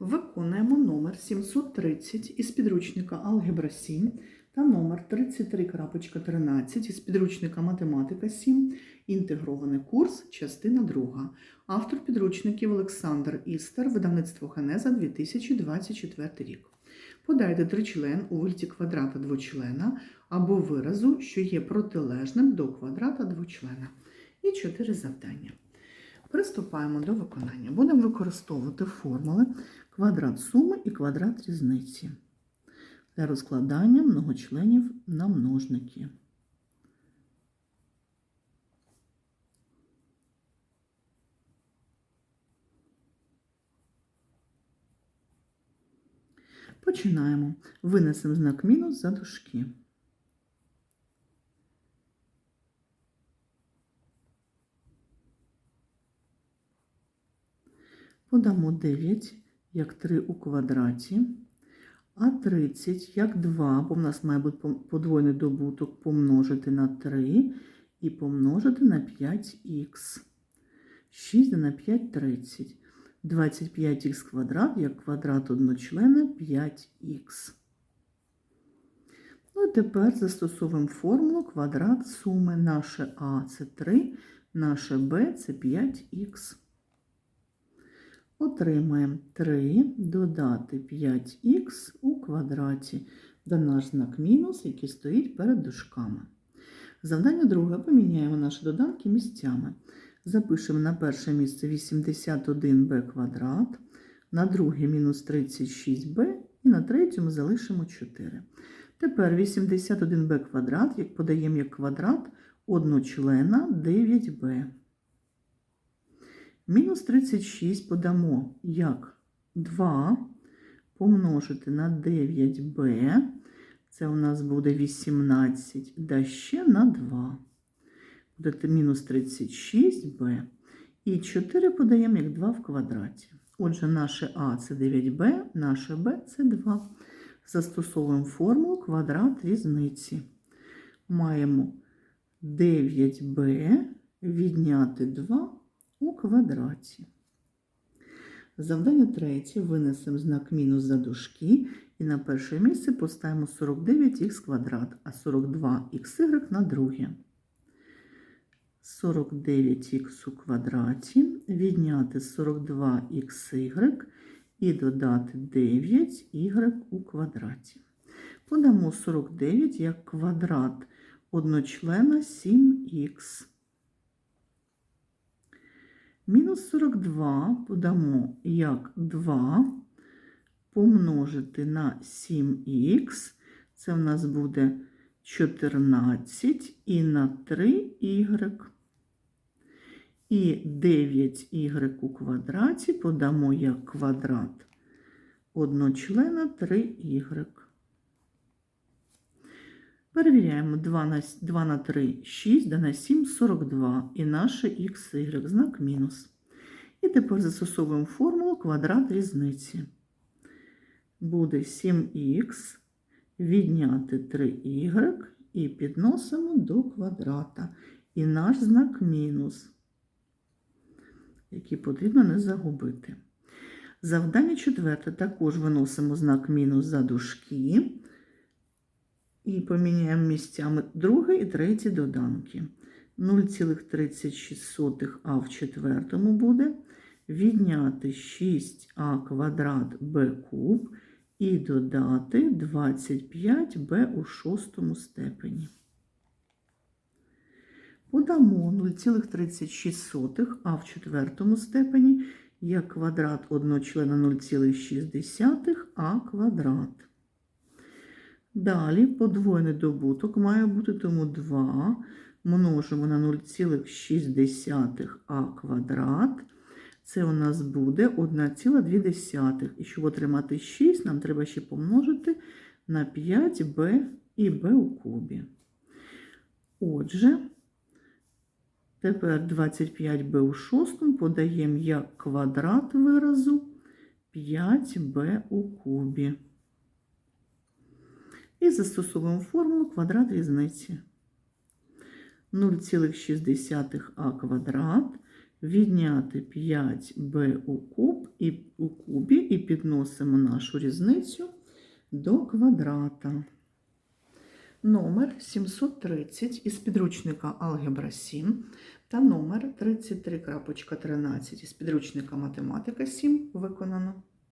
Виконуємо номер 730 із підручника Алгебра 7 та номер 33.13 із підручника Математика 7, інтегрований курс, частина 2. Автор підручників Олександр Істер, видавництво Ханеза 2024 рік. Подайте тричлен у вигляді квадрата двочлена або виразу, що є протилежним до квадрата двочлена. І чотири завдання. Приступаємо до виконання. Будемо використовувати формули квадрат суми і квадрат різниці для розкладання многочленів на множники. Починаємо. Винесемо знак мінус за дужки. Подамо 9 як 3 у квадраті, а 30 як 2, бо в нас має бути подвойний добуток помножити на 3 і помножити на 5х. 6 на 5 – 30. 25х квадрат як квадрат одночлена 5х. Ну і тепер застосовуємо формулу квадрат суми. Наше А це 3, наше Б це 5х. Отримаємо 3 додати 5х у квадраті, де наш знак мінус, який стоїть перед дужками. Завдання друге. Поміняємо наші доданки місцями. Запишемо на перше місце 81b квадрат, на друге мінус 36b і на третьому залишимо 4. Тепер 81b квадрат, як подаємо як квадрат одночлена 9b. Мінус 36 подамо як 2 помножити на 9b. Це у нас буде 18, да ще на 2. Буде мінус 36b. І 4 подаємо як 2 в квадраті. Отже, наше А це 9b, наше Б це 2. Застосовуємо формулу квадрат різниці. Маємо 9b відняти 2 у квадраті. Завдання третє. Винесемо знак мінус за дужки і на перше місце поставимо 49х квадрат, а 42xy на друге. 49х у квадраті, відняти 42xy і додати 9y у квадраті. Подамо 49 як квадрат одночлена 7х. Мінус 42 подамо як 2 помножити на 7х. Це в нас буде 14 і на 3y. І 9y у квадраті подамо як квадрат одночлена 3y. Перевіряємо 2 на 2 на 3 6, да на 7 42 і наше xy, знак мінус. І тепер застосовуємо формулу квадрат різниці. Буде 7х відняти 3y і підносимо до квадрата. І наш знак мінус, який потрібно не загубити. Завдання четверте також виносимо знак мінус за дужки. І поміняємо місцями друге і третє доданки. 0,36а в четвертому буде. Відняти 6а квадрат b куб і додати 25b у шостому степені. Подамо 0,36а в четвертому степені як квадрат одночлена 0,6а квадрат. Далі подвоєний добуток має бути тому 2 множимо на 0,6а квадрат. Це у нас буде 1,2. І щоб отримати 6, нам треба ще помножити на 5b і b у кубі. Отже, тепер 25b у шостому подаємо як квадрат виразу 5b у кубі. І застосовуємо формулу квадрат різниці. 0,6а квадрат відняти 5b у куб і у кубі і підносимо нашу різницю до квадрата. Номер 730 із підручника Алгебра 7 та номер 33.13 із підручника Математика 7 виконано.